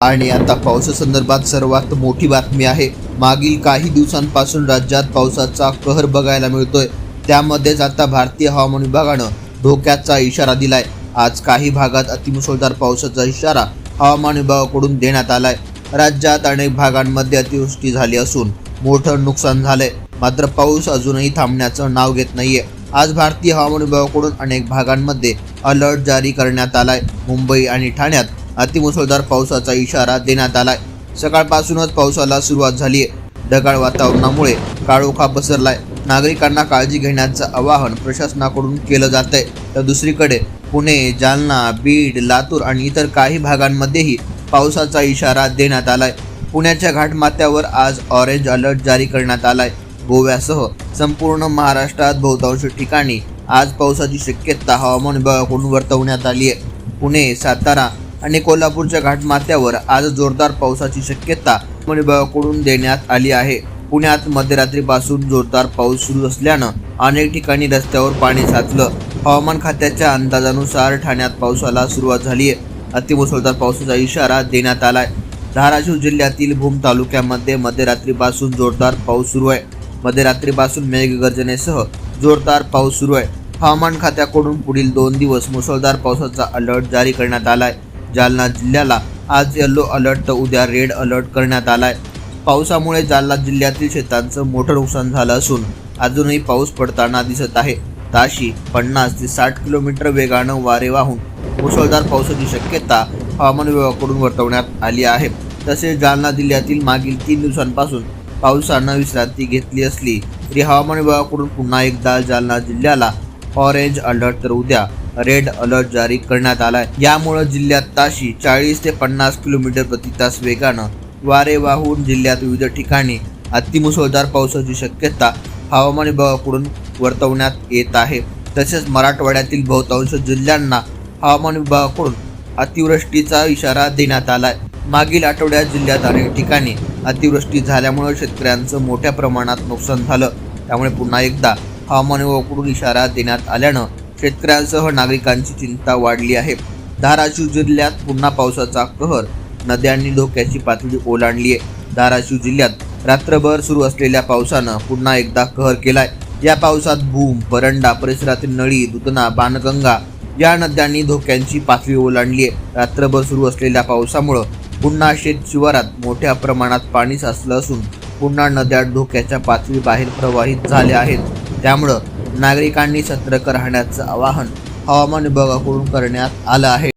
आणि आता पावसासंदर्भात सर्वात मोठी बातमी आहे. मागील काही दिवसांपासून राज्यात पावसाचा कहर बघायला मिळतोय. त्यामध्येच आता भारतीय हवामान विभागानं धोक्याचा इशारा दिलाय. आज काही भागात अतिमुसळधार पावसाचा इशारा हवामान विभागाकडून देण्यात आलाय. राज्यात अनेक भागांमध्ये अतिवृष्टी झाली असून मोठं नुकसान झालंय. मात्र पाऊस अजूनही थांबण्याचं नाव घेत नाहीये. आज भारतीय हवामान विभागाकडून अनेक भागांमध्ये अलर्ट जारी करण्यात आलाय. मुंबई आणि ठाण्यात अतिमुसळधार पावसाचा इशारा देण्यात आलाय. सकाळपासूनच पावसाला सुरुवात झाली आहे ढगाळ वातावरणामुळे काळोखा पसरलाय. नागरिकांना काळजी घेण्याचं आवाहन प्रशासनाकडून केलं जात आहे तर दुसरीकडे पुणे जालना बीड लातूर आणि इतर काही भागांमध्येही पावसाचा इशारा देण्यात आलाय. पुण्याच्या घाटमाथ्यावर आज ऑरेंज अलर्ट जारी करण्यात आलाय. गोव्यासह संपूर्ण महाराष्ट्रात बहुतांश ठिकाणी आज पावसाची शक्यता हवामान विभागाकडून वर्तवण्यात आली आहे पुणे सातारा आणि कोल्हापूरच्या घाटमाथ्यावर आज जोरदार पावसाची शक्यता हवामान विभागाकडून देण्यात आली आहे. पुण्यात मध्यरात्रीपासून जोरदार पाऊस सुरू असल्यानं अनेक ठिकाणी रस्त्यावर पाणी साचलं. हवामान खात्याच्या अंदाजानुसार ठाण्यात पावसाला सुरुवात झाली आहे. अतिमुसळधार पावसाचा इशारा देण्यात आलाय. धाराशिव जिल्ह्यातील भूम तालुक्यामध्ये मध्यरात्रीपासून जोरदार पाऊस सुरू आहे. मध्यरात्रीपासून मेघगर्जनेसह जोरदार पाऊस सुरू आहे. हवामान खात्याकडून पुढील दोन दिवस मुसळधार पावसाचा अलर्ट जारी करण्यात आलाय. जालना जिल्ह्याला आज येल्लो अलर्ट तर उद्या रेड अलर्ट करण्यात आला आहे पावसामुळे जालना जिल्ह्यातील शेतांचं मोठं नुकसान झालं असून अजूनही पाऊस पडताना दिसत आहे. ताशी पन्नास ते साठ किलोमीटर वेगानं वारे वाहून मुसळधार पावसाची शक्यता हवामान विभागाकडून वर्तवण्यात आली आहे. तसेच जालना जिल्ह्यातील मागील तीन दिवसांपासून पावसानं विश्रांती घेतली असली तरी हवामान विभागाकडून पुन्हा एकदा जालना जिल्ह्याला ऑरेंज अलर्ट तर उद्या रेड अलर्ट जारी करण्यात आलाय. यामुळे जिल्ह्यात ताशी चाळीस ते पन्नास किलोमीटर प्रति तास वेगानं वारे वाहून जिल्ह्यात विविध ठिकाणी अतिमुसळधार पावसाची शक्यता हवामान विभागाकडून वर्तवण्यात येत आहे. तसेच मराठवाड्यातील बहुतांश जिल्ह्यांना हवामान विभागाकडून अतिवृष्टीचा इशारा देण्यात आलाय. मागील आठवड्यात जिल्ह्यात अनेक ठिकाणी अतिवृष्टी झाल्यामुळे शेतकऱ्यांचं मोठ्या प्रमाणात नुकसान झालं. त्यामुळे पुन्हा एकदा हवामान विभागाकडून इशारा देण्यात आल्यानं शेतकऱ्यांसह नागरिकांची चिंता वाढली आहे. धाराशिव जिल्ह्यात पुन्हा पावसाचा कहर. नद्यांनी धोक्याची पातळी ओलांडली आहे धाराशिव जिल्ह्यात रात्रभर सुरू असलेल्या पावसानं पुन्हा एकदा कहर केलाय. या पावसात भूम परंडा परिसरातील नळी दुधना बाणगंगा या नद्यांनी धोक्यांची पातळी ओलांडली आहे रात्रभर सुरू असलेल्या पावसामुळं पुन्हा शेत शिवारात मोठ्या प्रमाणात पाणी साचलं असून पुन्हा नद्या धोक्याच्या पातळी बाहेर प्रवाहित झाल्या आहेत. त्यामुळं नागरिकांनी सतर्क राहण्याचं आवाहन हवामान विभागाकडून करण्यात आलं आहे.